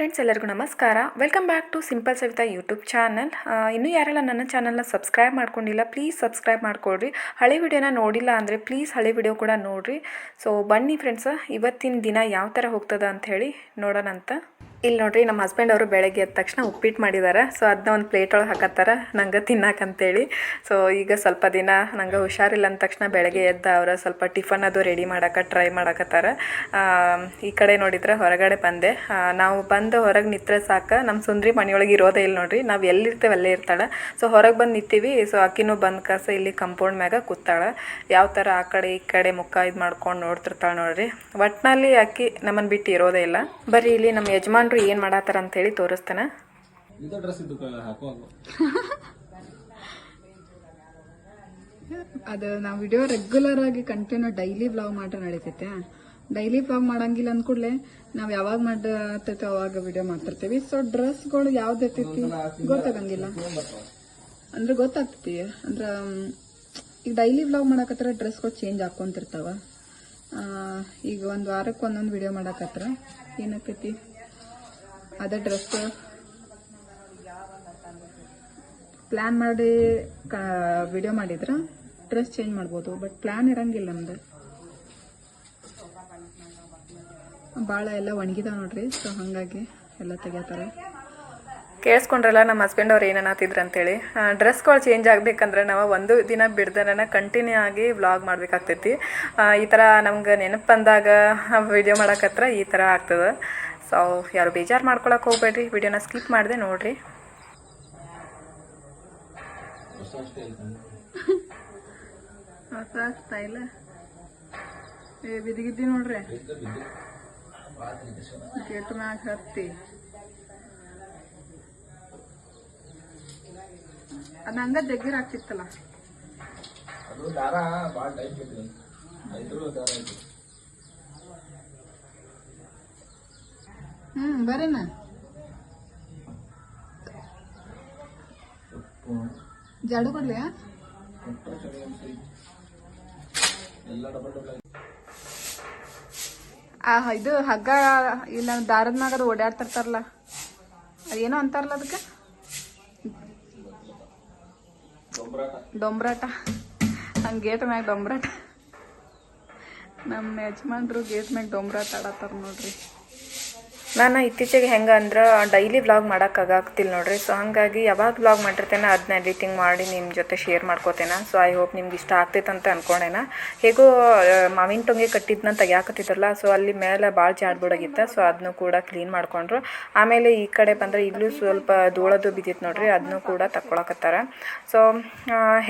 Friends ಎಲ್ಲರಿಗೂ ನಮಸ್ಕಾರ. Welcome back to simple Savita YouTube channel ಇನ್ನೂ ಯಾರೆಲ್ಲ ನನ್ನ ಚಾನಲ್ನ ಸಬ್ಸ್ಕ್ರೈಬ್ ಮಾಡ್ಕೊಂಡಿಲ್ಲ ಪ್ಲೀಸ್ ಸಬ್ಸ್ಕ್ರೈಬ್ ಮಾಡ್ಕೊಳ್ರಿ. ಹಳೆ ವಿಡಿಯೋನ ನೋಡಿಲ್ಲ ಅಂದರೆ ಪ್ಲೀಸ್ ಹಳೆ ವಿಡಿಯೋ ಕೂಡ ನೋಡಿರಿ. ಸೊ ಬನ್ನಿ ಫ್ರೆಂಡ್ಸ್ ಇವತ್ತಿನ ದಿನ ಯಾವ ಥರ ಹೋಗ್ತದ ಅಂತ ಹೇಳಿ ನೋಡೋಣಂತ. ಇಲ್ಲಿ ನೋಡ್ರಿ ನಮ್ಮ ಹಸ್ಬೆಂಡ್ ಅವರು ಬೆಳಗ್ಗೆ ಎದ್ದ ತಕ್ಷಣ ಉಪ್ಪಿಟ್ಟು ಮಾಡಿದ್ದಾರೆ ಸೊ ಅದನ್ನ ಒಂದು ಪ್ಲೇಟ್ ಒಳಗೆ ಹಾಕತ್ತಾರ. ನಂಗೆ ತಿನ್ನಕ್ಕಂತೇಳಿ ಸೊ ಈಗ ಸ್ವಲ್ಪ ದಿನ ನಂಗೆ ಹುಷಾರಿಲ್ಲ ಅಂದ ತಕ್ಷಣ ಬೆಳಗ್ಗೆ ಎದ್ದ ಅವ್ರು ಸ್ವಲ್ಪ ಟಿಫನ್ ಅದು ರೆಡಿ ಮಾಡಕ್ಕೆ ಟ್ರೈ ಮಾಡಕತ್ತಾರ. ಈ ಕಡೆ ನೋಡಿದ್ರೆ ಹೊರಗಡೆ ಬಂದೆ. ನಾವು ಬಂದು ಹೊರಗೆ ನಿತ್ರೆ ಸಾಕು. ನಮ್ಮ ಸುಂದ್ರಿ ಮನೆಯೊಳಗೆ ಇರೋದೇ ಇಲ್ಲ ನೋಡ್ರಿ. ನಾವು ಎಲ್ಲಿರ್ತೇವೆ ಅಲ್ಲೇ ಇರ್ತಾಳೆ. ಸೊ ಹೊರಗೆ ಬಂದು ನಿಂತೀವಿ. ಸೊ ಅಕ್ಕಿನೂ ಬಂದು ಕಾಸ ಇಲ್ಲಿ ಕಂಪೌಂಡ್ ಮ್ಯಾಗ ಕೂತಾಳೆ. ಯಾವ ಥರ ಆ ಕಡೆ ಈ ಕಡೆ ಮುಖ ಇದು ಮಾಡ್ಕೊಂಡು ನೋಡ್ತಿರ್ತಾಳೆ ನೋಡ್ರಿ. ಒಟ್ಟಿನಲ್ಲಿ ಅಕ್ಕಿ ನಮ್ಮನ್ನು ಬಿಟ್ಟು ಇರೋದೇ ಇಲ್ಲ. ಬರೀ ಇಲ್ಲಿ ನಮ್ಮ ಯಜಮಾನ್ರು ಏನು ಮಾಡತ್ತಾರ ಅಂತ ಹೇಳಿ ಡ್ರೆಸ್ ಹಾಕುವಾಗ ಅದು ನಾವು ವಿಡಿಯೋ ರೆಗ್ಯುಲರ್ ಆಗಿ ಕಂಟಿನ್ಯೂ ಡೈಲಿ ಬ್ಲಾಗ್ ಮಾಡ್ರೆ ನಡೀತೈತೆ. ಡೈಲಿ ಬ್ಲಾಗ್ ಮಾಡಂಗಿಲ್ಲ ಅಂದ್ಕೂಡ್ಲೆ ನಾವು ಯಾವಾಗ ಮಾಡತೈತೆ ಅವಾಗ ವಿಡಿಯೋ ಮಾಡ್ತಿರ್ತೀವಿ. ಸೊ ಡ್ರೆಸ್ಗಳು ಯಾವ್ದು ಇರ್ತೈತಿ ಗೊತ್ತಾಗಂಗಿಲ್ಲ. ಅಂದ್ರೆ ಗೊತ್ತಾಗ್ತೈತಿ. ಅಂದ್ರೆ ಈಗ ಡೈಲಿ ಬ್ಲಾಗ್ ಮಾಡಕತ್ರ ಡ್ರೆಸ್ಗಳು ಚೇಂಜ್ ಹಾಕೊಂತಿರ್ತಾವ. ಈಗ ಒಂದು ವಾರಕ್ಕೆ ಒಂದೊಂದು ವಿಡಿಯೋ ಮಾಡಕತ್ರ. ಏನಾಕೈತಿ ಅದೇ ಡ್ರೆಸ್ ಪ್ಲ್ಯಾನ್ ಮಾಡಿ ವಿಡಿಯೋ ಮಾಡಿದ್ರೆ ಡ್ರೆಸ್ ಚೇಂಜ್ ಮಾಡ್ಬೋದು ಬಟ್ ಪ್ಲ್ಯಾನ್ ಇರಂಗಿಲ್ಲ ನಮ್ದು. ಭಾಳ ಎಲ್ಲ ಒಣಗಿದಾವ ನೋಡ್ರಿ ಸೊ ಹಾಗಾಗಿ ಎಲ್ಲ ತೆಗಿತಾರೆ ಕೇಳಿಸ್ಕೊಂಡ್ರಲ್ಲ ನಮ್ಮ ಹಸ್ಬೆಂಡ್ ಅವ್ರು ಏನನ್ನತ್ತಿದ್ರು ಅಂತೇಳಿ. ಡ್ರೆಸ್ಗಳು ಚೇಂಜ್ ಆಗಬೇಕಂದ್ರೆ ನಾವು ಒಂದು ದಿನ ಬಿಡ್ದನ ಕಂಟಿನ್ಯೂ ಆಗಿ ವ್ಲಾಗ್ ಮಾಡಬೇಕಾಗ್ತೈತಿ. ಈ ಥರ ನಮ್ಗೆ ನೆನಪು ಬಂದಾಗ ವಿಡಿಯೋ ಮಾಡೋಕತ್ರ ಈ ಥರ ಆಗ್ತದೆ. ಸೊ ಯಾರು ಬೇಜಾರು ಮಾಡ್ಕೊಳಕ್ಕೆ ಹೋಗ್ಬೇಡ್ರಿ. ವಿಡಿಯೋನ ಸ್ಕಿಪ್ ಮಾಡಿದೆ ನೋಡ್ರಿ. ಹೊಸ ಸ್ಟೈಲ್. ಹೊಸ ಸ್ಟೈಲ್ ಏ ಬಿದಿಗಿದ್ದಿ ನೋಡ್ರಿ. ಗೇಟ್ ಮ್ಯಾಗ ಹತ್ತಿ. ಅದ ಹಂಗ ಜಗ್ಗಿರ್ ಆಗ್ತಿತ್ತಲ್ಲ ಅದು ದಾರ ಭಾಳ ಟೈಪ್ ಇತ್ತು ಐದ್ರು ದಾರ ಐತಿ ಹ್ಮ್ ಬರೇನ ಜಾಡು ಕೊಡ್ಲಿಯಾ ಇದು ಹಗ್ಗ, ಇಲ್ಲ, ದಾರದ ಮ್ಯಾಗ ಅದು ಓಡಾಡ್ತಿರ್ತಾರಲ್ಲ ಅದೇನೋ ಅಂತಾರಲ್ಲ ಅದಕ್ಕೆ ಡೊಂಬ್ರಾಟ. ಹಂಗೆ ಗೇಟ್ ಮ್ಯಾಗ ಡೊಂಬ್ರಾಟ. ನಮ್ಮ ಯಜಮಾನ್ರು ಗೇಟ್ ಮ್ಯಾಗ ಡೊಂಬ್ರಾಟ ಆಡತ್ತಾರ ನೋಡ್ರಿ. ನಾನು ಇತ್ತೀಚೆಗೆ ಹೆಂಗೆ ಅಂದ್ರೆ ಡೈಲಿ ವ್ಲಾಗ್ ಮಾಡೋಕ್ಕಾಗ್ತಿಲ್ಲ ನೋಡ್ರಿ. ಸೊ ಹಾಗಾಗಿ ಯಾವಾಗ ವ್ಲಾಗ್ ಮಾಡಿರ್ತೇನೆ ಅದನ್ನ ಎಡಿಟಿಂಗ್ ಮಾಡಿ ನಿಮ್ಮ ಜೊತೆ ಶೇರ್ ಮಾಡ್ಕೋತೇನೆ. ಸೊ ಐ ಹೋಪ್ ನಿಮ್ಗೆ ಇಷ್ಟ ಆಗ್ತೈತೆ ಅಂತ ಅನ್ಕೊಂಡೆನಾ. ಹೇಗೋ ಮಾವಿನ ಟೊಂಗೆ ಕಟ್ಟಿದ್ನ ತೆಗಿಯಾಕತ್ತಿದ್ರಲ್ಲ ಸೊ ಅಲ್ಲಿ ಮೇಲೆ ಭಾಳ ಜಾಡ್ಬಿಡಾಗಿತ್ತು ಸೊ ಅದನ್ನು ಕೂಡ ಕ್ಲೀನ್ ಮಾಡ್ಕೊಂಡ್ರು. ಆಮೇಲೆ ಈ ಕಡೆ ಬಂದರೆ ಇಲ್ಲೂ ಸ್ವಲ್ಪ ಧೂಳದು ಬಿದ್ದಿತ್ತು ನೋಡ್ರಿ ಅದನ್ನು ಕೂಡ ತಕ್ಕೊಳಕತ್ತಾರ. ಸೊ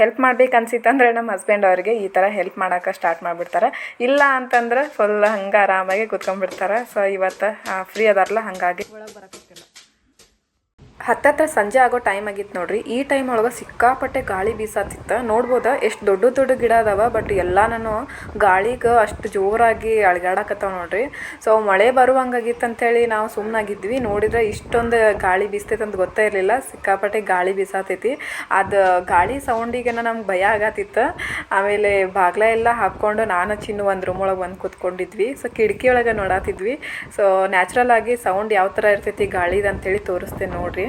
ಹೆಲ್ಪ್ ಮಾಡ್ಬೇಕು ಅನ್ಸಿತ್ತಂದ್ರೆ ನಮ್ಮ ಹಸ್ಬೆಂಡ್ ಅವ್ರಿಗೆ ಈ ಥರ ಹೆಲ್ಪ್ ಮಾಡೋಕೆ ಸ್ಟಾರ್ಟ್ ಮಾಡಿಬಿಡ್ತಾರೆ. ಇಲ್ಲ ಅಂತಂದ್ರೆ ಫುಲ್ ಹಂಗೆ ಆರಾಮಾಗಿ ಕುತ್ಕೊಂಡ್ಬಿಡ್ತಾರೆ. ಸೊ ಇವತ್ತು ಫ್ರೀ ಅದಾರಲ್ಲ ಹಾಗಾಗಿ. ಹತ್ತತ್ರ ಸಂಜೆ ಆಗೋ ಟೈಮ್ ಆಗಿತ್ತು ನೋಡ್ರಿ. ಈ ಟೈಮ್ ಒಳಗೆ ಸಿಕ್ಕಾಪಟ್ಟೆ ಗಾಳಿ ಬೀಸಾತಿತ್ತು. ನೋಡ್ಬೋದ ಎಷ್ಟು ದೊಡ್ಡ ದೊಡ್ಡ ಗಿಡ ಅದಾವ ಬಟ್ ಎಲ್ಲ ನಾನು ಗಾಳಿಗೆ ಅಷ್ಟು ಜೋರಾಗಿ ಅಳ್ಗಾಡಕತ್ತಾವ ನೋಡ್ರಿ. ಸೊ ಮಳೆ ಬರುವಂಗಾಗಿತ್ತು ಅಂತೇಳಿ ನಾವು ಸುಮ್ಮನಾಗಿದ್ವಿ ನೋಡಿದ್ರೆ ಇಷ್ಟೊಂದು ಗಾಳಿ ಬೀಸ್ತೈತೆ ಅಂತ ಗೊತ್ತೇ ಇರಲಿಲ್ಲ. ಸಿಕ್ಕಾಪಟ್ಟೆ ಗಾಳಿ ಬೀಸಾತೈತಿ. ಅದು ಗಾಳಿ ಸೌಂಡಿಗೆನ ನಮ್ಗೆ ಭಯ ಆಗತ್ತಿತ್ತು ಆಮೇಲೆ ಬಾಗ್ಲ ಎಲ್ಲ ಹಾಕ್ಕೊಂಡು ನಾನು ಚಿನ್ನು ಒಂದು ರೂಮ್ ಒಳಗೆ ಬಂದು ಕೂತ್ಕೊಂಡಿದ್ವಿ. ಸೊ ಕಿಟಕಿ ಒಳಗೆ ನೋಡಾತಿದ್ವಿ. ಸೊ ನ್ಯಾಚುರಲ್ ಆಗಿ ಸೌಂಡ್ ಯಾವ ಥರ ಇರ್ತೈತಿ, ಗಾಳಿದು ಅಂತೇಳಿ ತೋರಿಸ್ತೇನೆ ನೋಡ್ರಿ.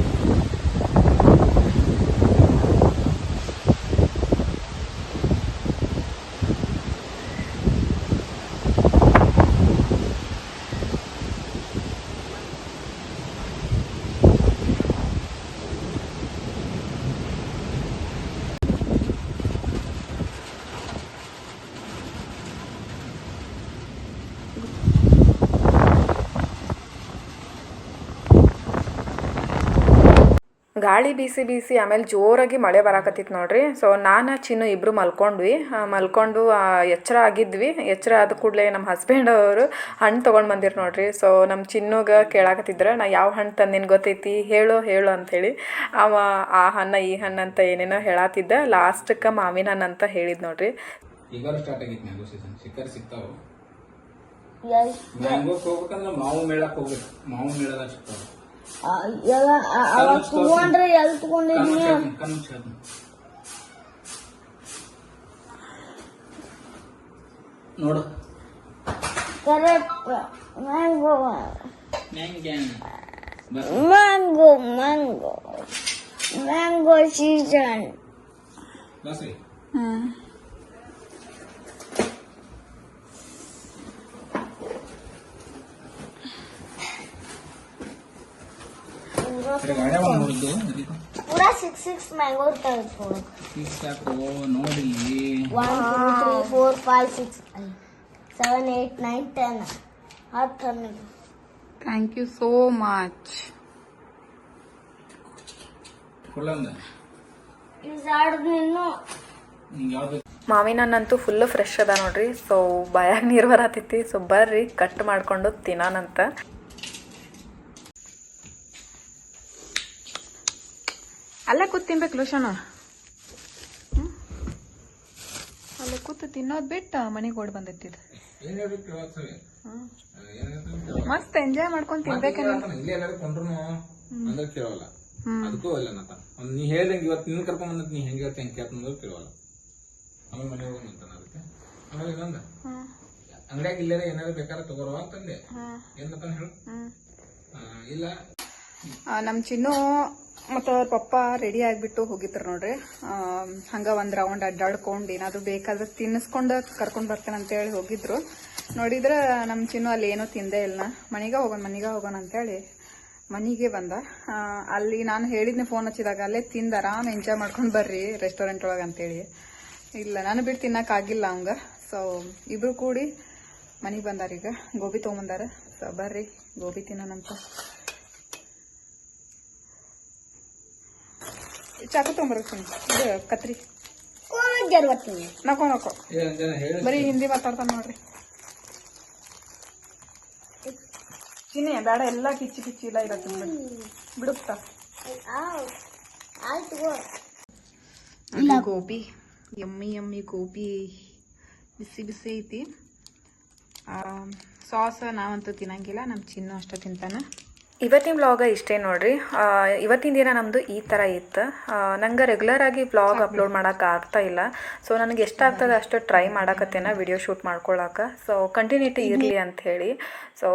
ಗಾಳಿ ಬೀಸಿ ಬೀಸಿ ಆಮೇಲೆ ಜೋರಾಗಿ ಮಳೆ ಬರಾಕತ್ತಿತ್ತು ನೋಡ್ರಿ. ಸೊ ನಾನು ಚಿನ್ನು ಇಬ್ಬರು ಮಲ್ಕೊಂಡ್ವಿ. ಮಲ್ಕೊಂಡು ಆ, ಎಚ್ಚರ ಆಗಿದ್ವಿ. ಎಚ್ಚರ ಆದ ಕೂಡಲೇ ನಮ್ಮ ಹಸ್ಬೆಂಡ್ ಅವರು ಹಣ್ಣು ತೊಗೊಂಡು ಬಂದಿರು ನೋಡ್ರಿ. ಸೊ ನಮ್ಮ ಚಿನ್ನುಗೆ ಕೇಳಾಕತ್ತಿದ್ರೆ ನಾ ಯಾವ ಹಣ್ಣು ತಂದಿನ ಗೊತ್ತೈತಿ? ಹೇಳು ಹೇಳು ಅಂಥೇಳಿ ಅವ ಆ ಹಣ್ಣು ಈ ಹಣ್ಣು ಅಂತ ಏನೇನೋ ಹೇಳಾತಿದ್ದ. ಲಾಸ್ಟಕ್ಕೆ ಮಾವಿನ ಹಣ್ಣು ಅಂತ ಹೇಳಿದ್ ನೋಡ್ರಿ. ಈಗಾರು ಸ್ಟಾರ್ಟ್ ಆಗೈತಿ ಮ್ಯಾಂಗೋ ಸೀಸನ್ ಸಿಕ್ಕರ್ ಸಿಗ್ತಾವ? ಮ್ಯಾಂಗೋಕ್ ಹೋಗ್ಬೇಕಂದ್ರೆ ಮಾವು ಮೇಳಕ್ಕೆ ಹೋಗ್ಬೇಕು. ಮಾವು ಮೇಳದಾಗ ಸಿಗ್ತಾವ. ತಗೊಂಡ್ರೆ ಎಲ್ಲಿ ತಗೊಂಡಿದ್ನಿ ಕಣ್ಣು ಮುಚ್ಚಾದ್ನಿ. ನೋಡು correct mango mango mango mango season bus ರೀ ಹ್ಮ್ ಗಾಡಿ ನೋಡಿದ್ದು ಅದಕ್ಕೆ ಪೂರಾ ಸಿಕ್ಸ್ ಸಿಕ್ಸ್ ಮ್ಯಾಂಗೋ ಇರ್ತಾವೆ ನೋಡಿ. One two three four five six seven eight nine ten ಹತ್ತು thank you so much full ಅಂದ ಇವು ಆಡ್ದು ನಿನ್ನು ನಿಂಗೆ ಯಾವ್ದು? ಮಾವಿನ ಹಣ್ಣಂತೂ ಫುಲ್ಲು ಫ್ರೆಶ್ ಅದ ನೋಡ್ರಿ. ಸೊ ಬಾಯಾಗ ನೀರು ಬರತೈತಿ. ಸೊ ಬರ್ರಿ ಕಟ್ ಮಾಡ್ಕೊಂಡು ತಿನ್ನೋಣಂತ. ಅಲ್ಲೇ ಕೂತ್ ತಿನ್ಬೇಕು ಲೋಷನ. ಅಲ್ಲೇ ಕೂತು ತಿನ್ನೋದ್ ಬಿಟ್ಟು ಮನೆಗೆ ಓಡ್ ಬಂದೈತಿ ಹೇಳ್ಬೇಕು ಮಸ್ತ್ ಎಂಜಾಯ್ ಮಾಡ್ಕೊಂಡು ತಿನ್ಬೇಕಲ್ಲ ಇಲ್ಲಿ ಎಲ್ಲಾರು ಕೊಂಡ್ರು ಅಂದ್ರೆ ಕೇಳೋಲ್ಲ. ಅದಕ್ಕೂ ಅಲ್ಲ ನತ. ನೀ ಹೇಳ್ದಂಗೆ ಇವತ್ತು ನಿನ್ನ ಕರ್ಕೊಂಡ್ ಬಂದ್ ನೀ ಹೆಂಗೆ ಹೇಳ್ತಿ ಹೆಂಗೆ ಕೇಳ್ತಂದ್ರೆ ಕೇಳಲ್ಲ. ಆಮೇಲೆ ಮನೆ ಹೋಗಿ ನಿಂತಾನ ಅದಕ್ಕೆ. ಆಮೇಲೆ ಇನ್ನೊಂದ. ಅಂಗಡಿಯಾಗ ಇಲ್ಲೇ ಏನಾದ್ರು ಬೇಕಾದ್ರೆ ತಗೋರುವ ಅಂತಂದೆ. ಏನಪ್ಪ ಹೇಳು. ಇಲ್ಲ. ನಮ್ಮ ಚಿನ್ನು ಮತ್ತು ಅವ್ರ ಪಪ್ಪ ರೆಡಿ ಆಗಿಬಿಟ್ಟು ಹೋಗಿದ್ರು ನೋಡ್ರಿ. ಹಂಗೆ ಒಂದು ರೌಂಡ್ ಅಡ್ಡಾಡ್ಕೊಂಡು ಏನಾದರೂ ಬೇಕಾದ್ರೆ ತಿನ್ನಿಸ್ಕೊಂಡು ಕರ್ಕೊಂಡು ಬರ್ತೇನೆ ಅಂತೇಳಿ ಹೋಗಿದ್ರು. ನೋಡಿದ್ರೆ ನಮ್ಮ ಚಿನ್ನು ಅಲ್ಲಿ ಏನೂ ತಿಂದೇ ಇಲ್ಲ ಮನೆಗೆ ಹೋಗೋಣ ಮನೆಗೆ ಹೋಗೋಣ ಅಂತೇಳಿ ಮನೆಗೆ ಬಂದ. ಅಲ್ಲಿ ನಾನು ಹೇಳಿದ್ನಿ ಫೋನ್ ಹಚ್ಚಿದಾಗ ಅಲ್ಲೇ ತಿಂದ ಆರಾಮ್ ಎಂಜಾಯ್ ಮಾಡ್ಕೊಂಡು ಬರ್ರಿ ರೆಸ್ಟೋರೆಂಟ್ ಒಳಗೆ ಅಂತೇಳಿ. ಇಲ್ಲ, ನಾನು ಬಿಟ್ಟು ತಿನ್ನಕ್ಕಾಗಿಲ್ಲ ಅವಂಗ. ಸೊ ಇಬ್ರು ಕೂಡಿ ಮನೆಗೆ ಬಂದಾರ ಈಗ. ಗೋಬಿ ತೊಗೊಂಬಂದಾರ. ಸೊ ಬರ್ರಿ, ಗೋಬಿ ತಿನ್ನೋಣಂತ. ಚಾಕು ತೊಗೊಂಬರ್ತೀನಿ. ಇದು ಕತ್ರಿ. ನಕೋ ನಕೋ ಬರೀ ಹಿಂದಿ ಮಾತಾಡ್ತಾನ ನೋಡ್ರಿ. ಚಿನ್ನಿ ಬೇಡ ಎಲ್ಲ ಕಿಚ್ಚಿ ಕಿಚ್ಚಿ ಇಲ್ಲ ಇರತ್ತೆ ಬಿಡುತ್ತಾ? ಆಯ್ತು ಗೋಬಿ ಎಮ್ಮಿ ಯಮ್ಮಿ ಗೋಬಿ ಬಿಸಿ ಬಿಸಿ ಐತಿ. ಸಾಸ್ ನಾವಂತೂ ತಿನ್ನಂಗಿಲ್ಲ ನಮ್ಮ ಚಿನ್ನು ಅಷ್ಟೇ ತಿಂತಾನ. ಇವತ್ತಿನ ವ್ಲಾಗ ಇಷ್ಟೇ ನೋಡ್ರಿ. ಇವತ್ತಿನ ದಿನ ನಮ್ಮದು ಈ ಥರ ಇತ್ತು. ನಂಗೆ ರೆಗ್ಯುಲರ್ ಆಗಿ ವ್ಲಾಗ್ ಅಪ್ಲೋಡ್ ಮಾಡೋಕೆ ಆಗ್ತಾ ಇಲ್ಲ. ಸೊ ನನಗೆ ಎಷ್ಟಾಗ್ತದೆ ಅಷ್ಟು ಟ್ರೈ ಮಾಡಕತ್ತೇನ ವಿಡಿಯೋ ಶೂಟ್ ಮಾಡ್ಕೊಳ್ಳೋಕೆ ಸೊ ಕಂಟಿನ್ಯೂಟಿ ಇರಲಿ ಅಂತ ಹೇಳಿ. ಸೊ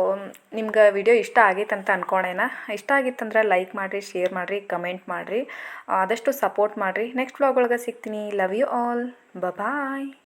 ನಿಮ್ಗೆ ವಿಡಿಯೋ ಇಷ್ಟ ಆಗೈತೆ ಅಂತ ಅನ್ಕೊಂಡೇನ ಇಷ್ಟ ಆಗಿತ್ತಂದ್ರೆ ಲೈಕ್ ಮಾಡಿರಿ ಶೇರ್ ಮಾಡಿರಿ ಕಮೆಂಟ್ ಮಾಡಿರಿ. ಆದಷ್ಟು ಸಪೋರ್ಟ್ ಮಾಡಿರಿ. ನೆಕ್ಸ್ಟ್ ವ್ಲಾಗ್ ಒಳಗೆ ಸಿಗ್ತೀನಿ. Love you all bye